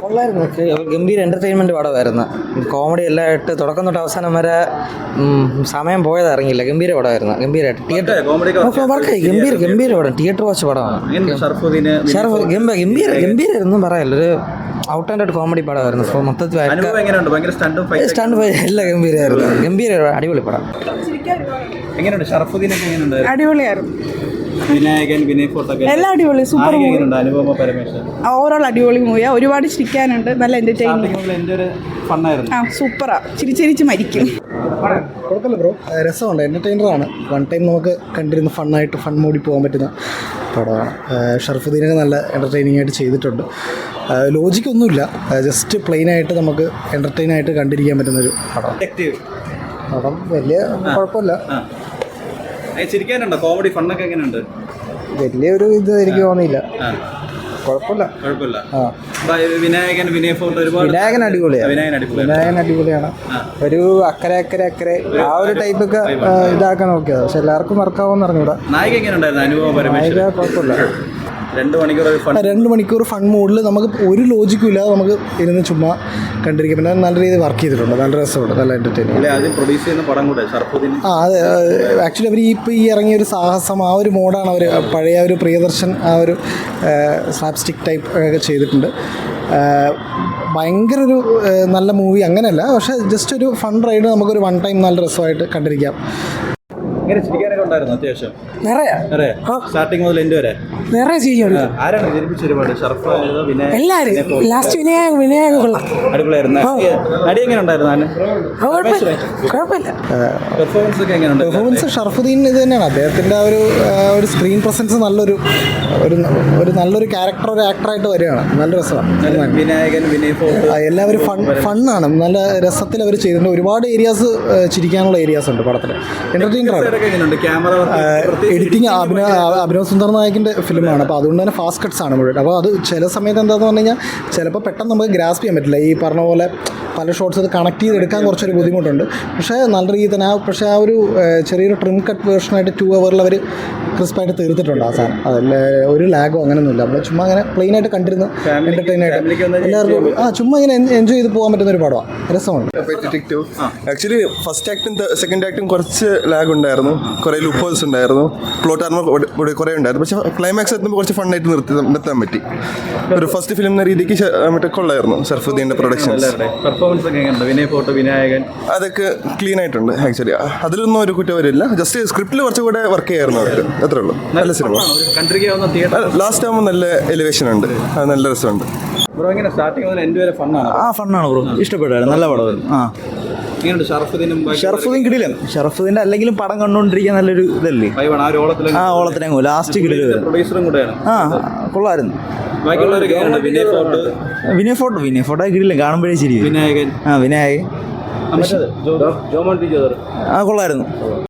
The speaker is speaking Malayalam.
കൊള്ളായിരുന്നു. ഒക്കെ ഗംഭീര എന്റർടൈൻമെന്റ് പടമായിരുന്നു. കോമഡി എല്ലാം ആയിട്ട് തുടക്കം തൊട്ട് അവസാനം വരെ സമയം പോയത് അറിഞ്ഞില്ല ഗംഭീര പടമായിരുന്നു. ഗംഭീരമായിട്ട് തിയേറ്റർ വർക്കായി ഗംഭീര ഗംഭീര പടം. തിയേറ്റർ വാച്ച് പടമാണ്. ഷെറഫ് ഗംഭീര ഗംഭീര ഗംഭീരമൊന്നും പറയല്ല ഒരു ഔട്ട് ആൻഡ് ഔട്ട് കോമഡി പടമായിരുന്നു സോ മൊത്തത്തിൽ സ്റ്റണ്ടും ഫൈറ്റ് സ്റ്റാൻഡ് പോയി എല്ലാം ഗംഭീരമായിരുന്നു. ഗംഭീര അടിപൊളി പടം. അടിപൊളിയായിരുന്നു. വിനായകൻ വിനയ് ഫോട്ടൊക്കെ എല്ലാം അടിപൊളി സൂപ്പർ അനുപമ പരമേശ്വരൻ. ഓവറോൾ അടിപൊളി മൂവിയാ ഒരുപാട് ചിരിക്കാനുണ്ട് നല്ല മുതൽ എന്റെ ഒരു ഫണ്ണായിരുന്നു ആ സൂപ്പറാ ചിരിച്ചിരിച്ച് മരിക്കും. കുഴപ്പമില്ല ബ്രോ രസമുണ്ട്. എന്റർടൈനറാണ് വൺ ടൈം നമുക്ക് കണ്ടിരുന്ന ഫണ്ണായിട്ട് ഫൺ മൂടി പോകാൻ പറ്റുന്ന പടമാണ്. ഷർഫുദ്ദീനൊക്കെ നല്ല എന്റർടൈനിങ് ആയിട്ട് ചെയ്തിട്ടുണ്ട്. ലോജിക് ഒന്നുമില്ല. ജസ്റ്റ് പ്ലെയിൻ ആയിട്ട് നമുക്ക് എന്റർടൈൻ ആയിട്ട് കണ്ടിരിക്കാൻ പറ്റുന്നൊരു പടം. ഡിറ്റക്റ്റീവ് പടം വലിയ കുഴപ്പമില്ല. ചിരിക്കാനുണ്ടോ? കോമഡി ഫണ്ണൊക്കെ എങ്ങനെയുണ്ട്? വലിയൊരു ഇത് എനിക്ക് തോന്നിയില്ല. കുഴപ്പമില്ല. കുഴപ്പമില്ല. വിനായകൻ വിനയ ഫോട്ടോ ഒരുപാട് വിനായകൻ അടിപൊളിയാണ്. വിനായകൻ അടിപൊളിയാണ്. വിനായകൻ അടിപൊളിയാണ്. ഒരു അക്കരെ അക്കരെ അക്കരെ. ആ ഒരു ടൈപ്പ് ഒക്കെ ഇതാക്കാൻ നോക്കിയത്. പക്ഷെ എല്ലാവർക്കും വർക്കാവുമെന്ന് അറിഞ്ഞൂടാ. നായിക എങ്ങനെയുണ്ടായിരുന്നു? പരമേശ്വരൻ നായിക കുഴപ്പമില്ല. രണ്ട് മണിക്കൂർ രണ്ട് മണിക്കൂർ ഫൺ മൂഡിൽ നമുക്ക് ഒരു ലോജിക്കും ഇല്ലാതെ നമുക്ക് ഇരുന്ന് ചുമ്മാ കണ്ടിരിക്കാം. പിന്നെ നല്ല രീതിയിൽ വർക്ക് ചെയ്തിട്ടുണ്ട്. നല്ല രസമുണ്ട്. നല്ല എന്റർടൈനിങ് പ്രൊഡ്യൂസ് ചെയ്യുന്ന പടം കൂടെ ഷർഫുദ്ദീൻ? ആ അതെ ആക്ച്വലി അവർ ഇപ്പോൾ ഈ ഇറങ്ങിയ ഒരു സാഹസം ആ ഒരു മോഡാണ് അവർ പഴയ ഒരു പ്രിയദർശൻ ആ ഒരു സ്ലാപ്സ്റ്റിക് ടൈപ്പ് ഒക്കെ ചെയ്തിട്ടുണ്ട്. ഭയങ്കര ഒരു നല്ല മൂവി അങ്ങനെയല്ല. പക്ഷേ ജസ്റ്റ് ഒരു ഫൺ റൈഡ് നമുക്കൊരു വൺ ടൈം നല്ല രസമായിട്ട് കണ്ടിരിക്കാം. ഇങ്ങനെ ചിരിക്കാനൊക്കെ ഉണ്ടായിരുന്നു അത്യാവശ്യം. നിറയെ? അറിയാ സ്റ്റാർട്ടിങ് മുതൽ എന്റെ വരെ. നിറയെ ആരാണ് ഒരുപാട്? ഷർഫ് എല്ലാവരും. ലാസ്റ്റ് വിനായക വിനായക കൊള്ളാം നടി എങ്ങനെ ഉണ്ടായിരുന്നു? പെർഫോമൻസ് ഒക്കെ എങ്ങനെയുണ്ട് പെർഫോമൻസ് ഷർഫുദ്ദീൻ ഇത് തന്നെയാണ്. അദ്ദേഹത്തിന്റെ ആ ഒരു ഒരു സ്ക്രീൻ പ്രസൻസ് നല്ലൊരു ഒരു ഒരു നല്ലൊരു ക്യാരക്ടർ ഒരു ആക്ടറായിട്ട് വരികയാണ്. നല്ല രസമാണ്. വിനായകൻ വിനയ് എല്ലാവരും ഫൺ ഫണ്ണാണ് നല്ല രസത്തിൽ അവർ ചെയ്തിട്ടുണ്ട്. ഒരുപാട് ഏരിയാസ് ചിരിക്കാനുള്ള ഏരിയാസ് ഉണ്ട് പടത്തിൽ എന്റർടൈനറാണ് എഡിറ്റിംഗ് അഭിനവ് അഭിനവ് സുന്ദർ നായകിന്റെ ഫിലിമാണ്. അപ്പോൾ അതുകൊണ്ട് തന്നെ ഫാസ്റ്റ് കട്ട്സ് ആണ് മുഴുവൻ. അപ്പോൾ അത് ചില സമയത്ത് എന്താണെന്ന് പറഞ്ഞു കഴിഞ്ഞാൽ ചിലപ്പോൾ പെട്ടെന്ന് നമുക്ക് ഗ്രാസ്പ് ചെയ്യാൻ പറ്റില്ല. ഈ പറഞ്ഞ പോലെ പല ഷോട്ട്സ് അത് കണക്ട് ചെയ്തെടുക്കാൻ കുറച്ചൊരു ബുദ്ധിമുട്ടുണ്ട്. പക്ഷേ നല്ല രീതിയിൽ തന്നെ ആ പക്ഷേ ആ ഒരു ചെറിയൊരു ട്രിം കട്ട് വേർഷനായിട്ട് ടു അവറിൽ അവർ ക്രിസ്പായിട്ട് തീർത്തിട്ടുണ്ട് ആ സാധനം. അതല്ല ഒരു ലാഗോ അങ്ങനെയൊന്നുമില്ല നമ്മൾ ചുമ്മാ അങ്ങനെ പ്ലെയിൻ ആയിട്ട് കണ്ടിരുന്നു. എന്റർടൈൻ ആയിട്ട്. എല്ലാവർക്കും ആ ചുമ്മാ ഇങ്ങനെ എൻജോയ് ചെയ്ത് പോകാൻ പറ്റുന്ന ഒരു പടമാണ് രസമുണ്ട്. ആക്ച്വലി ഫസ്റ്റ് ആക്ടും സെക്കൻഡ് ആക്ടും കുറച്ച് ലാഗ് ഉണ്ടായിരുന്നു. കുറേ ലുക്ക് ഹോൾസ് ഉണ്ടായിരുന്നു. പ്ലോട്ട് ആർമർ കുറേ ഉണ്ടായിരുന്നു. പക്ഷേ ക്ലൈമാക്സ് എത്തുമ്പോൾ കുറച്ച് ഫണ്ണായിട്ട് നിർത്തി നിർത്താൻ പറ്റി. ഒരു ഫസ്റ്റ് ഫിലിം എന്ന രീതിക്ക് മറ്റേ കൊള്ളായിരുന്നു സർഫുദ്ദീന്റെ പ്രൊഡക്ഷൻസ് പെർഫോമൻസ് ഒക്കെ വിനയ് ഫോട്ടോ വിനായകൻ? അതൊക്കെ ക്ലീൻ ആയിട്ടുണ്ട് ആക്ച്വലി അതിലൊന്നും ഒരു കുറ്റം വരില്ല. ജസ്റ്റ് സ്ക്രിപ്റ്റിൽ കുറച്ചുകൂടെ വർക്ക് ചെയ്യായിരുന്നു അവർക്ക് അത്രേ ഉള്ളൂ. നല്ല സിനിമ ലാസ്റ്റ് ആകുമ്പോൾ നല്ല എലിവേഷൻ ഉണ്ട്. അത് നല്ല രസമുണ്ട്. ബ്രോ ഇങ്ങനെ സ്റ്റാർട്ടിങ് മുതൽ എന്റെ വരെ ഫണ്ണാണ് ആ ഫണ്ണാണ് ബ്രോ ഇഷ്ടപ്പെട്ടായിരുന്നു. നല്ല പടമായിരുന്നു. ആ. ഷറഫുദ്ദീൻ കിടിലൻ. ഷറഫുദ്ദീന്റെ അല്ലെങ്കിലും പടം കണ്ടുകൊണ്ടിരിക്കാൻ നല്ലൊരു ഇതല്ലേ? ആ ഓളത്തിനങ്ങോ ലാസ്റ്റ് കിടിൽ ആ കൊള്ളായിരുന്നു വിനയ ഫോട്ടോ വിനയ ഫോട്ടോ കിടില്ല കിടിലൻ. കാണുമ്പോഴേ ശരി വിനായകൻ. ആ വിനായകൻ. ആ കൊള്ളായിരുന്നു